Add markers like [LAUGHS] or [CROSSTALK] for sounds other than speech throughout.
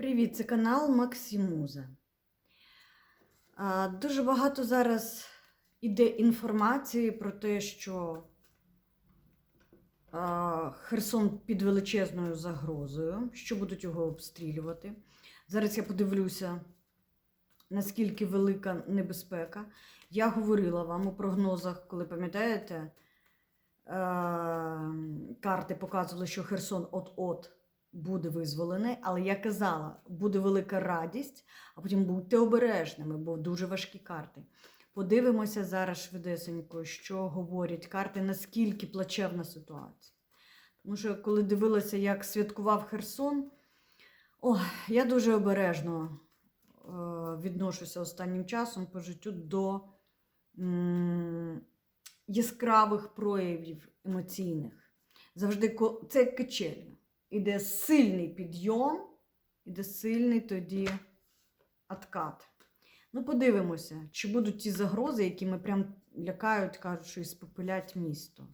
Привіт, це канал Максимуза. Дуже багато зараз іде інформації про те, що Херсон під величезною загрозою, що будуть його обстрілювати. Зараз я подивлюся, наскільки велика небезпека. Я говорила вам у прогнозах, коли пам'ятаєте, карти показували, що Херсон от-от буде визволений, але я казала, буде велика радість, а потім будьте обережними, бо дуже важкі карти. Подивимося зараз швидесенько, що говорять карти, наскільки плачевна ситуація. Тому що, коли дивилася, як святкував Херсон, о, я дуже обережно е, відношуся останнім часом по життю до яскравих проявів емоційних. Завжди це качелі. Іде сильний підйом, іде сильний тоді откат. Ну, подивимося, чи будуть ті загрози, які ми прям лякають, кажуть, що спопилять місто.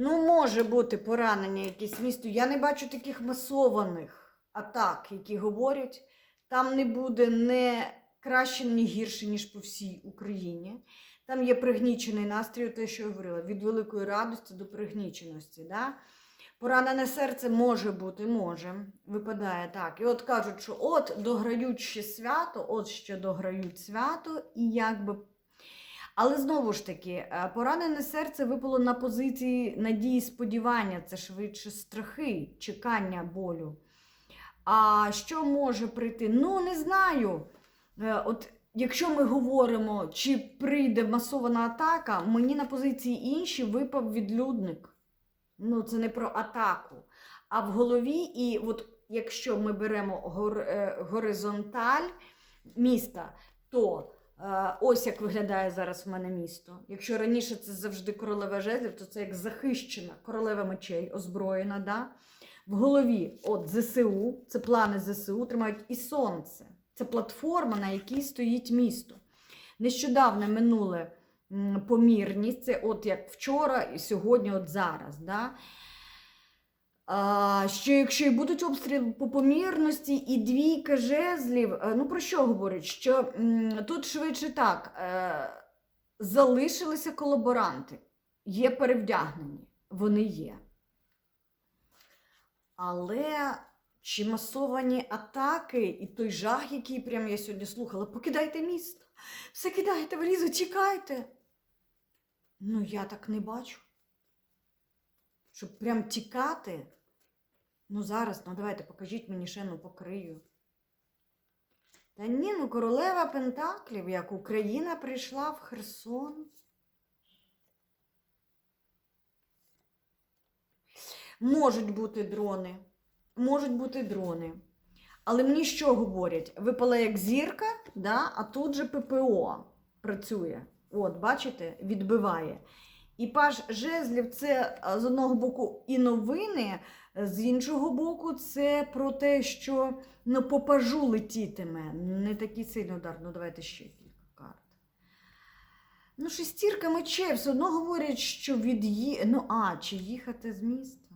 Ну, може бути поранення якесь місто. Я не бачу таких масованих атак, які говорять, там не буде не краще, ні гірше, ніж по всій Україні. Там є пригнічений настрій, те, що я говорила, від великої радості до пригніченості. Да? Поранене серце може бути, може, випадає так. І от кажуть, що от дограють ще свято, от ще дограють свято, і якби але знову ж таки, е, поранене серце випало на позиції надії сподівання, це швидше страхи, чекання болю. А що може прийти? Ну, не знаю. Е, От якщо ми говоримо, чи прийде масована атака, мені на позиції інші випав відлюдник. Ну, це не про атаку. А в голові, і от якщо ми беремо гор, е, горизонталь міста, то Ось як виглядає зараз в мене місто. Якщо раніше це завжди королева жезлів, то це як захищена королева мечей, озброєна. Да? В голові от ЗСУ, це плани ЗСУ, тримають і сонце. Це платформа, на якій стоїть місто. Нещодавно минуле помірність, це от як вчора і сьогодні, от зараз. Да? Що якщо і будуть обстріли по помірності і двійка жезлів, е, ну про що говорять? Що тут швидше так, е, залишилися колаборанти, є перевдягнені, вони є. Але чи масовані атаки і той жах, який прям я сьогодні слухала, покидайте місто, все кидайте валізу, тікайте. Ну, я так не бачу. Щоб прям тікати. Ну зараз, ну давайте покажіть мені ще ну покрию. Та ні, ну королева Пентаклів, як Україна прийшла в Херсон. Можуть бути дрони, можуть бути дрони. Але мені що говорять? Випала як зірка, да? а тут же ППО працює. От, бачите, відбиває. І паж жезлів це з одного боку і новини, з іншого боку, це про те, що ну, по пажу летітиме. Не такий сильний удар. Ну, давайте ще кілька карт. Ну, шестірка мечей все одно говорять, що від. Ну, а, чи їхати з міста?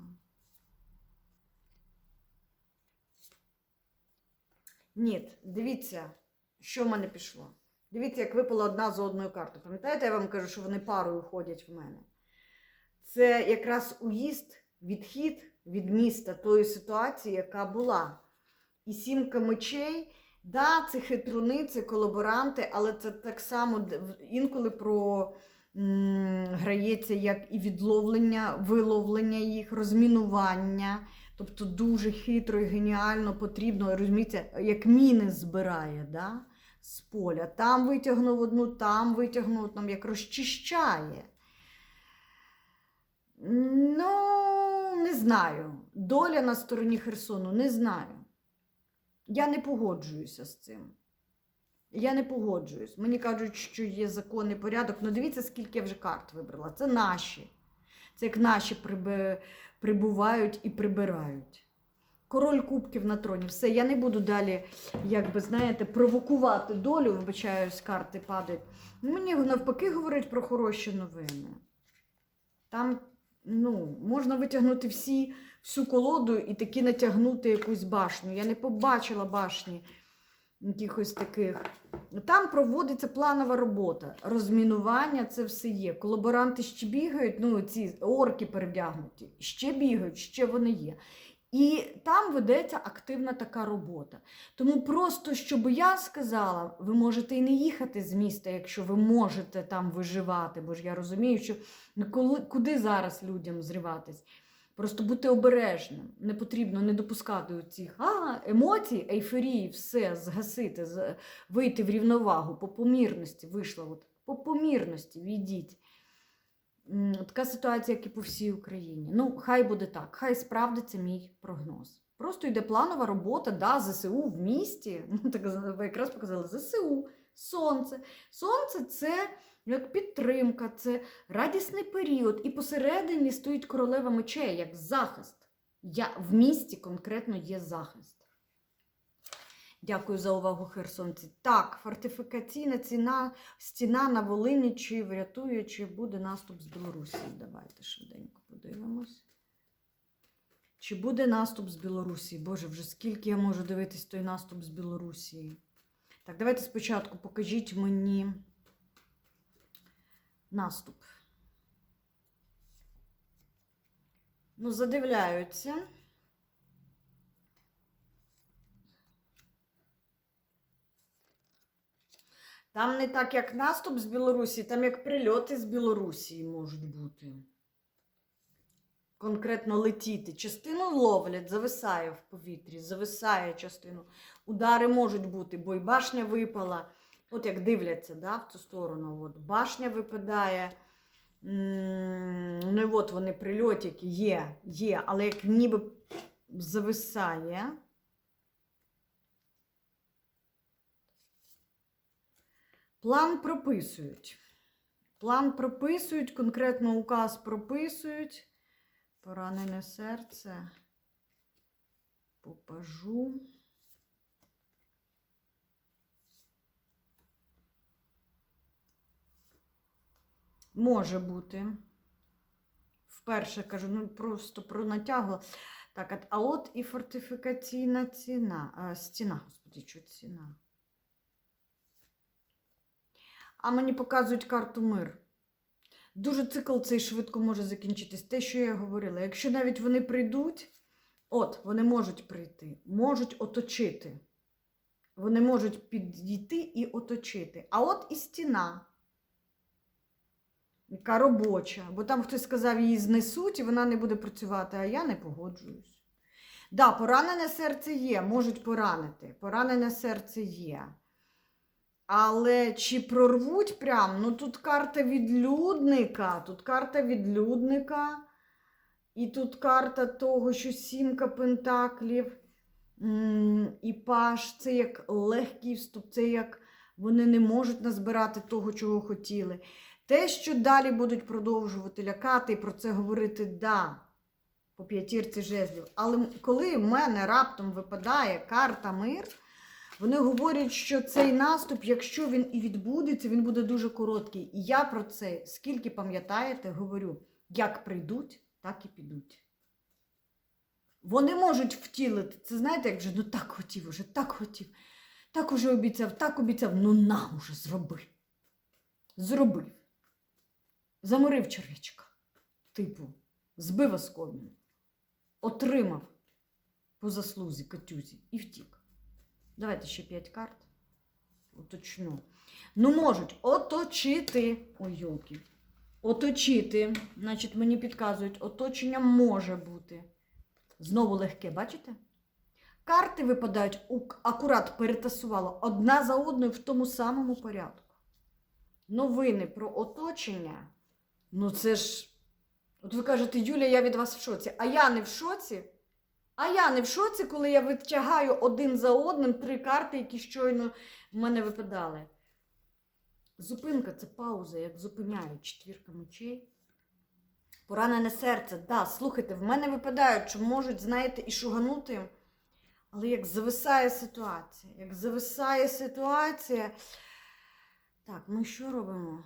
Ні, дивіться, що в мене пішло. Дивіться, як випала одна за одною карту. Пам'ятаєте, я вам кажу, що вони парою ходять в мене. Це якраз уїзд, відхід від міста тої ситуації, яка була. І сімка мечей, да, це хитруни, це колаборанти, але це так само інколи про грається як і відловлення, виловлення їх, розмінування. Тобто дуже хитро і геніально потрібно, розумієте, як міни збирає. Да? З поля. Там витягнув одну, там витягнув, там як розчищає. Ну, не знаю. Доля на стороні Херсону, не знаю. Я не погоджуюся з цим. Я не погоджуюсь. Мені кажуть, що є законний порядок. Ну дивіться, скільки я вже карт вибрала. Це наші. Це як наші прибувають і прибирають. Король кубків на троні. Все, я не буду далі, як би знаєте, провокувати долю, вибачаюсь, карти падають. Мені навпаки говорять про хороші новини. Там ну, можна витягнути всі, всю колоду і таки натягнути якусь башню. Я не побачила башні якихось таких. Там проводиться планова робота. Розмінування це все є. Колаборанти ще бігають, ну ці орки перевдягнуті, ще бігають, ще вони є. І там ведеться активна така робота. Тому просто, щоб я сказала, ви можете і не їхати з міста, якщо ви можете там виживати, бо ж я розумію, що ну, коли, куди зараз людям зриватись. Просто бути обережним. Не потрібно не допускати цих емоцій, ейфорії, все згасити, вийти в рівновагу, по помірності вийшла. От, по помірності відійдіть. Така ситуація, як і по всій Україні. Ну, хай буде так, хай справдиться мій прогноз. Просто йде планова робота, да, ЗСУ в місті. [LAUGHS] Ну, так ви якраз показали ЗСУ, сонце. Сонце це як підтримка, це радісний період. І посередині стоїть королева мечей, як захист. Я, в місті конкретно є захист. Дякую за увагу, херсонці. Так, фортифікаційна ціна, стіна на Волині, чи врятує, чи буде наступ з Білорусі. Давайте швиденько подивимось. Чи буде наступ з Білорусі? Боже, вже скільки я можу дивитись той наступ з Білорусі? Так, давайте спочатку покажіть мені наступ. Ну, задивляються. Там не так, як наступ з Білорусі, там як прильоти з Білорусі можуть бути. Конкретно летіти. Частину ловлять, зависає в повітрі, зависає частину. Удари можуть бути, бо й башня випала. От як дивляться да, в цю сторону. От, башня випадає. Ну і от вони прильотики є, є, але як ніби зависає. План прописують. План прописують, конкретно указ прописують. Поранене серце. Попажу. Може бути. Вперше кажу, ну просто пронатягла. Так, а от і фортифікаційна ціна. А, стіна, господи, що ціна. А мені показують карту мир. Дуже цикл цей швидко може закінчитись. Те, що я говорила. Якщо навіть вони прийдуть, от, вони можуть прийти, можуть оточити. Вони можуть підійти і оточити. А от і стіна, яка робоча, бо там хтось сказав, її знесуть і вона не буде працювати, а я не погоджуюсь. Да, поранене серце є, можуть поранити. Поранене серце є. Але чи прорвуть прям? Ну тут карта відлюдника, тут карта відлюдника, і тут карта того, що сімка пентаклів і паш це як легкий вступ, це як вони не можуть назбирати того, чого хотіли. Те, що далі будуть продовжувати лякати і про це говорити, да, по п'ятірці жезлів. Але коли в мене раптом випадає карта мир. Вони говорять, що цей наступ, якщо він і відбудеться, він буде дуже короткий. І я про це, скільки пам'ятаєте, говорю: як прийдуть, так і підуть. Вони можуть втілити. Це знаєте, як вже ну так хотів, уже так хотів, так уже обіцяв, так обіцяв. Ну на уже зроби. Зробив. Заморив червячка. Типу, збив оскомін. Отримав по заслузі Катюзі і втік. Давайте ще 5 карт. Уточню. Ну, можуть оточити. Ой, йолки. Оточити. Значить, мені підказують, оточення може бути. Знову легке, бачите? Карти випадають, акурат перетасувала одна за одною в тому самому порядку. Новини про оточення. Ну, це ж. От ви кажете, Юля, я від вас в шоці. А я не в шоці. А я не в шоці, коли я витягаю один за одним три карти, які щойно в мене випадали. Зупинка це пауза, як зупиняють четвірка мечей. Поранене серце. Да, слухайте, в мене випадають, що можуть, знаєте, і шуганути. Але як зависає ситуація, як зависає ситуація. Так, ми що робимо?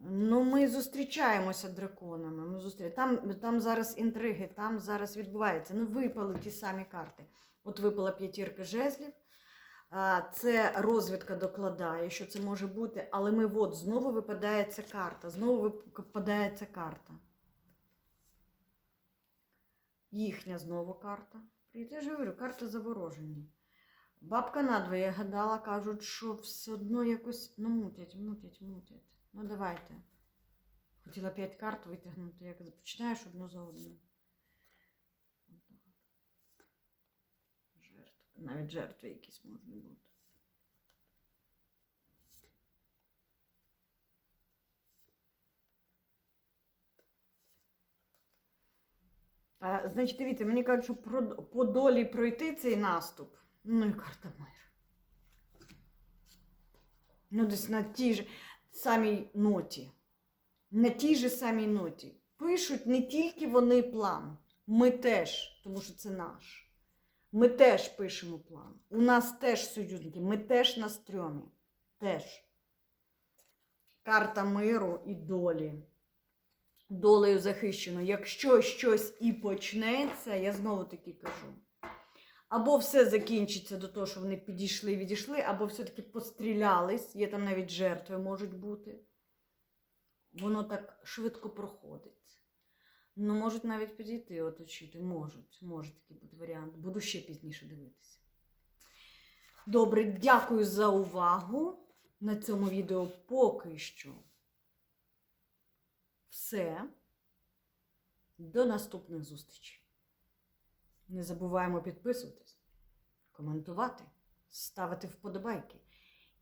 Ну, ми зустрічаємося драконами. Ми зустрі... там, там зараз інтриги, там зараз відбувається. Ну, випали ті самі карти. От випала п'ятірка жезлів. Це розвідка докладає, що це може бути, але ми от знову випадає ця карта. Знову випадає ця карта. Їхня знову карта. Я ж говорю, карта завороження. Бабка надвоє гадала, кажуть, що все одно якось ну, мутять, мутять, мутять. Ну давайте. Хотіла п'ять карт витягнути, як починаєш одну за одну. Жертви. Навіть жертви якісь можуть бути. А, значить, дивіться, мені кажуть, що по долі пройти цей наступ. Ну і карта мир. Ну, десь на тій же самій ноті. На тій же самій ноті. Пишуть не тільки вони план, ми теж, тому що це наш. Ми теж пишемо план. У нас теж союзники, ми теж на стрьомі. Теж. Карта миру і долі. Долею захищено. Якщо щось і почнеться, я знову таки кажу. Або все закінчиться до того, що вони підійшли і відійшли, або все-таки пострілялись, є там навіть жертви можуть бути. Воно так швидко проходить. Ну, можуть навіть підійти оточити. Можуть, може такий бути варіант. Буду ще пізніше дивитися. Добре, дякую за увагу. На цьому відео поки що все. До наступних зустрічей. Не забуваємо підписуватись, коментувати, ставити вподобайки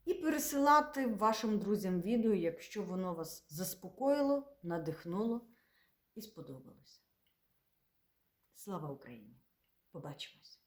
і пересилати вашим друзям відео, якщо воно вас заспокоїло, надихнуло і сподобалося. Слава Україні! Побачимось!